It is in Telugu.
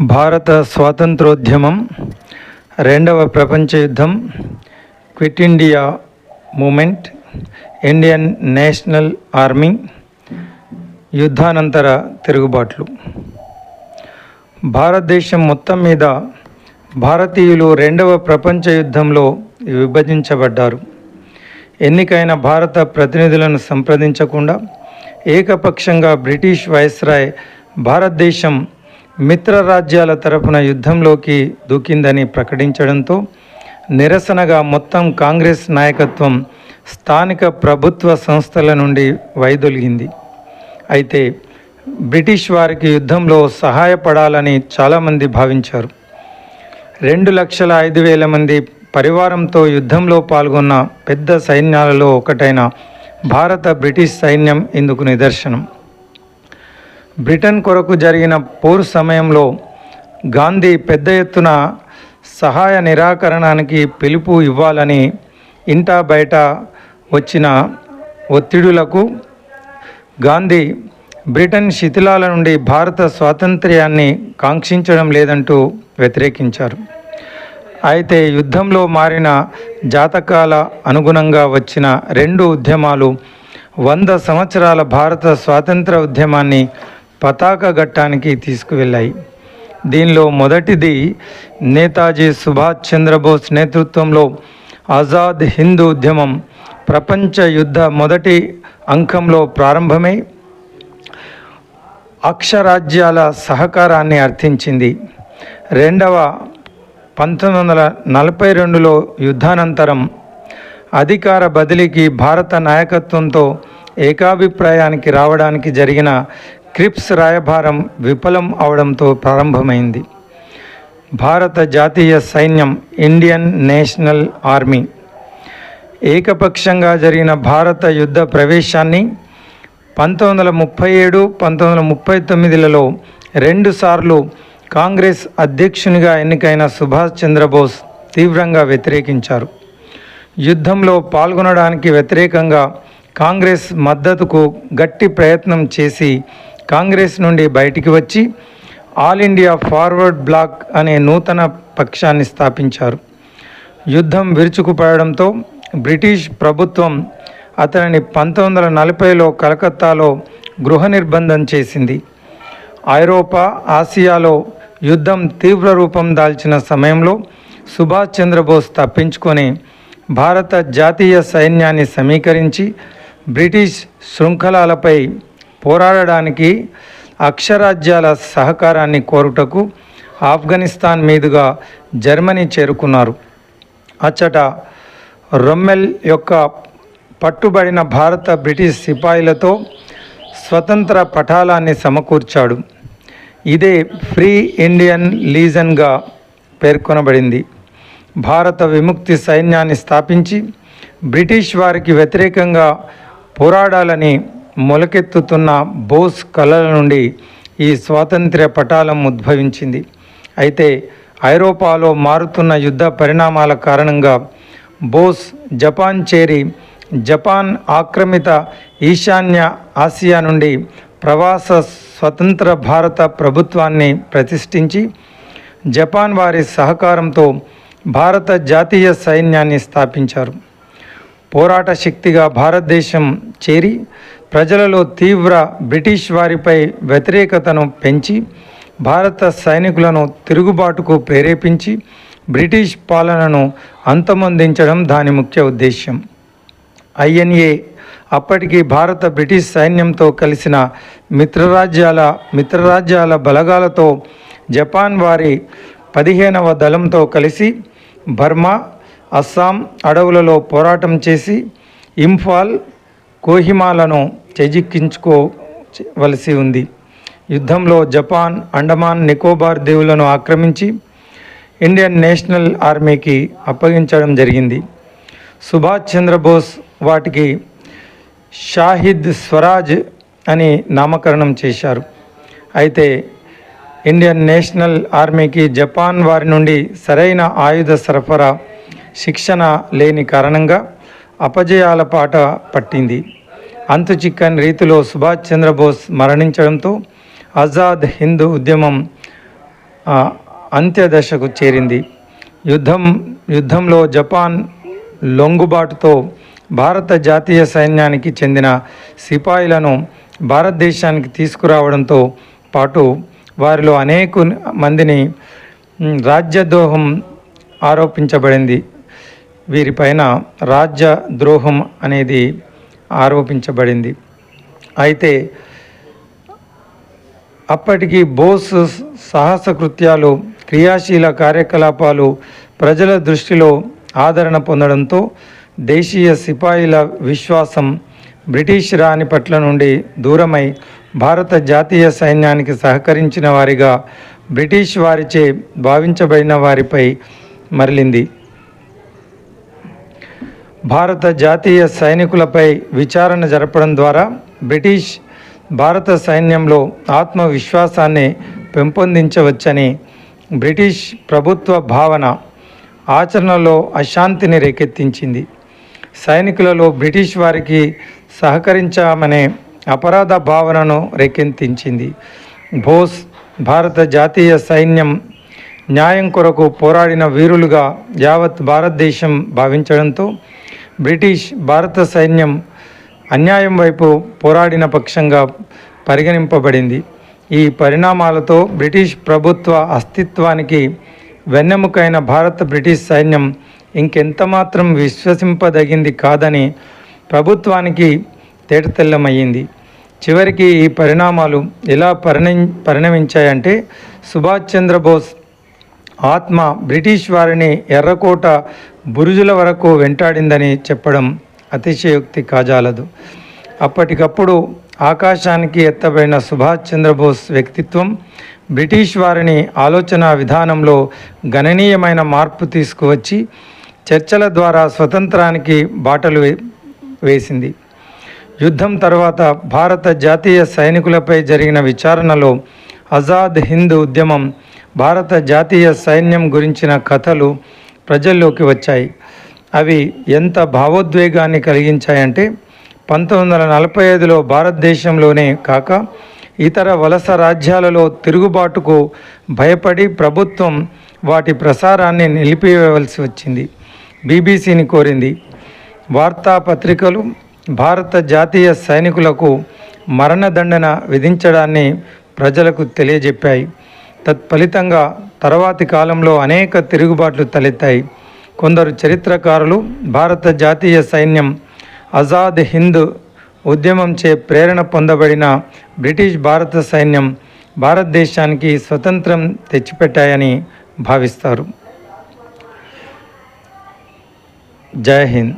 భారత స్వాతంత్రోద్యమం రెండవ ప్రపంచ యుద్ధం quit India movement Indian National Army యుద్ధానంతర తిరుగుబాట్లు. భారతదేశం మొత్తం మీద భారతీయులు రెండవ ప్రపంచ యుద్ధంలో విభజించబడ్డారు. ఎన్నికైన భారత ప్రతినిధులను సంప్రదించకుండా ఏకపక్షంగా బ్రిటిష్ వైస్రాయ్ భారతదేశం మిత్ర రాజ్యాల తరపున యుద్ధంలోకి దూకిందని ప్రకటించడంతో నిరసనగా మొత్తం కాంగ్రెస్ నాయకత్వం స్థానిక ప్రభుత్వ సంస్థల నుండి వైదొలిగింది. అయితే బ్రిటిష్ వారికి యుద్ధంలో సహాయపడాలని చాలామంది భావించారు. రెండు లక్షల ఐదు వేల మంది పరివారంతో యుద్ధంలో పాల్గొన్న పెద్ద సైన్యాలలో ఒకటైన భారత బ్రిటిష్ సైన్యం ఇందుకు నిదర్శనం. బ్రిటన్ కొరకు జరిగిన పోరు సమయంలో గాంధీ పెద్ద ఎత్తున సహాయ నిరాకరణానికి పిలుపు ఇవ్వాలని ఇంటా బయట వచ్చిన ఒత్తిడులకు గాంధీ బ్రిటన్ శిథిలాల నుండి భారత స్వాతంత్ర్యాన్ని కాంక్షించడం లేదంటూ వ్యతిరేకించారు. అయితే యుద్ధంలో మారిన జాతకాల అనుగుణంగా వచ్చిన రెండు ఉద్యమాలు వంద సంవత్సరాల భారత స్వాతంత్ర ఉద్యమాన్ని పతాక ఘట్టానికి తీసుకువెళ్ళాయి. దీనిలో మొదటిది నేతాజీ సుభాష్ చంద్రబోస్ నేతృత్వంలో ఆజాద్ హిందూ ఉద్యమం ప్రపంచ యుద్ధ మొదటి అంకంలో ప్రారంభమై అక్షరాజ్యాల సహకారాన్ని అర్థించింది. రెండవ పంతొమ్మిది వందల నలభై రెండులో యుద్ధానంతరం అధికార బదిలీకి భారత నాయకత్వంతో ఏకాభిప్రాయానికి రావడానికి జరిగిన క్రిప్స్ రాయభారం విఫలం అవడంతో ప్రారంభమైంది. భారత జాతీయ సైన్యం ఇండియన్ నేషనల్ ఆర్మీ ఏకపక్షంగా జరిగిన భారత యుద్ధ ప్రవేశాన్ని పంతొమ్మిది వందల ముప్పై ఏడు పంతొమ్మిది వందల ముప్పై తొమ్మిదిలలో రెండుసార్లు కాంగ్రెస్ అధ్యక్షునిగా ఎన్నికైన సుభాష్ చంద్రబోస్ తీవ్రంగా వ్యతిరేకించారు. యుద్ధంలో పాల్గొనడానికి వ్యతిరేకంగా కాంగ్రెస్ మద్దతుకు గట్టి ప్రయత్నం చేసి కాంగ్రెస్ నుండి బయటికి వచ్చి ఆల్ ఇండియా ఫార్వర్డ్ బ్లాక్ అనే నూతన పక్షాన్ని స్థాపించారు. యుద్ధం విరుచుకుపడడంతో బ్రిటిష్ ప్రభుత్వం అతనిని పంతొమ్మిది వందల నలభైలో కలకత్తాలో గృహ నిర్బంధం చేసింది. ఐరోపా ఆసియాలో యుద్ధం తీవ్ర రూపం దాల్చిన సమయంలో సుభాష్ చంద్రబోస్ తప్పించుకొని భారత జాతీయ సైన్యాన్ని సమీకరించి బ్రిటిష్ శృంఖలాలపై పోరాడడానికి అక్షరాజ్యాల సహకారాన్ని కోరుటకు ఆఫ్ఘనిస్తాన్ మీదుగా జర్మనీ చేరుకున్నారు. అచ్చట రొమ్మెల్ యొక్క పట్టుబడిన భారత బ్రిటిష్ సిపాయిలతో స్వతంత్ర పటాలాన్ని సమకూర్చాడు. ఇదే ఫ్రీ ఇండియన్ లీజన్గా పేర్కొనబడింది. భారత విముక్తి సైన్యాన్ని స్థాపించి బ్రిటిష్ వారికి వ్యతిరేకంగా పోరాడాలని మొలకెత్తుతున్న బోస్ కళల నుండి ఈ స్వాతంత్ర్య పటాలం ఉద్భవించింది. అయితే ఐరోపాలో మారుతున్న యుద్ధ పరిణామాల కారణంగా బోస్ జపాన్ చేరి జపాన్ ఆక్రమిత ఈశాన్య ఆసియా నుండి ప్రవాస స్వతంత్ర భారత ప్రభుత్వాన్ని ప్రతిష్ఠించి జపాన్ వారి సహకారంతో భారత జాతీయ సైన్యాన్ని స్థాపించారు. పోరాట శక్తిగా భారతదేశం చేరి ప్రజలలో తీవ్ర బ్రిటిష్ వారిపై వ్యతిరేకతను పెంచి భారత సైనికులను తిరుగుబాటుకు ప్రేరేపించి బ్రిటిష్ పాలనను అంతమొందించడం దాని ముఖ్య ఉద్దేశ్యం. ఐఎన్ఏ అప్పటికి భారత బ్రిటిష్ సైన్యంతో కలిసిన మిత్రరాజ్యాల మిత్రరాజ్యాల బలగాలతో జపాన్ వారి పదిహేనవ దళంతో కలిసి బర్మా అస్సాం అడవులలో పోరాటం చేసి ఇంఫాల్ కోహిమాలను చేజిక్కించుకోవలసి ఉంది. యుద్ధంలో జపాన్ అండమాన్ నికోబార్ దేవులను ఆక్రమించి ఇండియన్ నేషనల్ ఆర్మీకి అప్పగించడం జరిగింది. సుభాష్ చంద్రబోస్ వాటికి షాహిద్ స్వరాజ్ అని నామకరణం చేశారు. అయితే ఇండియన్ నేషనల్ ఆర్మీకి జపాన్ వారి నుండి సరైన ఆయుధ సరఫరా శిక్షణ లేని కారణంగా అపజయాల పాట పట్టింది. అంతు చిక్కని రీతిలో సుభాష్ చంద్రబోస్ మరణించడంతో ఆజాద్ హిందూ ఉద్యమం అంత్యదశకు అంత్య దశకు చేరింది. యుద్ధం యుద్ధంలో జపాన్ లొంగుబాటుతో భారత జాతీయ సైన్యానికి చెందిన సిపాయిలను భారతదేశానికి తీసుకురావడంతో పాటు వారిలో అనేక మందిని రాజ్యద్రోహం ఆరోపించబడింది. వీరిపైన రాజ్య ద్రోహం అనేది ఆరోపించబడింది. అయితే అప్పటికి బోస్ సాహస కృత్యాలు క్రియాశీల కార్యకలాపాలు ప్రజల దృష్టిలో ఆదరణ పొందడంతో దేశీయ సిపాయిల విశ్వాసం బ్రిటిష్ రాణి పట్ల నుండి దూరమై భారత జాతీయ సైన్యానికి సహకరించిన వారిగా బ్రిటిష్ వారిచే భావించబడిన వారిపై మరలింది. భారత జాతీయ సైనికులపై విచారణ జరపడం ద్వారా బ్రిటిష్ భారత సైన్యంలో ఆత్మవిశ్వాసాన్ని పెంపొందించవచ్చని బ్రిటిష్ ప్రభుత్వ భావన ఆచరణలో అశాంతిని రేకెత్తించింది. సైనికులలో బ్రిటిష్ వారికి సహకరించామనే అపరాధ భావనను రేకెత్తించింది. బోస్ భారత జాతీయ సైన్యం న్యాయం కొరకు పోరాడిన వీరులుగా యావత్ భారతదేశం భావించడంతో బ్రిటిష్ భారత సైన్యం అన్యాయం వైపు పోరాడిన పక్షంగా పరిగణింపబడింది. ఈ పరిణామాలతో బ్రిటిష్ ప్రభుత్వ అస్తిత్వానికి వెన్నెముకైన భారత బ్రిటిష్ సైన్యం ఇంకెంతమాత్రం విశ్వసింపదగింది కాదని ప్రభుత్వానికి తేటతెల్లమయ్యింది. చివరికి ఈ పరిణామాలు ఎలా పరిణ పరిణమించాయంటే సుభాష్ చంద్రబోస్ ఆత్మ బ్రిటిష్ వారిని ఎర్రకోట బురుజుల వరకు వెంటాడిందని చెప్పడం అతిశయోక్తి కాజాలదు. అప్పటికప్పుడు ఆకాశానికి ఎత్తబడిన సుభాష్ చంద్రబోస్ వ్యక్తిత్వం బ్రిటిష్ వారిని ఆలోచన విధానంలో గణనీయమైన మార్పు తీసుకువచ్చి చర్చల ద్వారా స్వతంత్రానికి బాటలు వే- వేసింది. యుద్ధం తర్వాత భారత జాతీయ సైనికులపై జరిగిన విచారణలో ఆజాద్ హింద్ ఉద్యమం భారత జాతీయ సైన్యం గురించిన కథలు ప్రజల్లోకి వచ్చాయి. అవి ఎంత భావోద్వేగాన్ని కలిగించాయంటే పంతొమ్మిది వందల నలభై ఐదులో భారతదేశంలోనే కాక ఇతర వలస రాజ్యాలలో తిరుగుబాటుకు భయపడి ప్రభుత్వం వాటి ప్రసారాన్ని నిలిపివేయవలసి వచ్చింది. బీబీసీని కోరింది. వార్తాపత్రికలు భారత జాతీయ సైనికులకు మరణదండన విధించడాన్ని ప్రజలకు తెలియజెప్పాయి. తత్ఫలితంగా తర్వాతి కాలంలో అనేక తిరుగుబాట్లు తలెత్తాయి. కొందరు చరిత్రకారులు భారత జాతీయ సైన్యం ఆజాద్ హింద్ ఉద్యమంచే ప్రేరణ పొందబడిన బ్రిటిష్ భారత సైన్యం భారతదేశానికి స్వతంత్రం తెచ్చిపెట్టాయని భావిస్తారు. జై హింద్.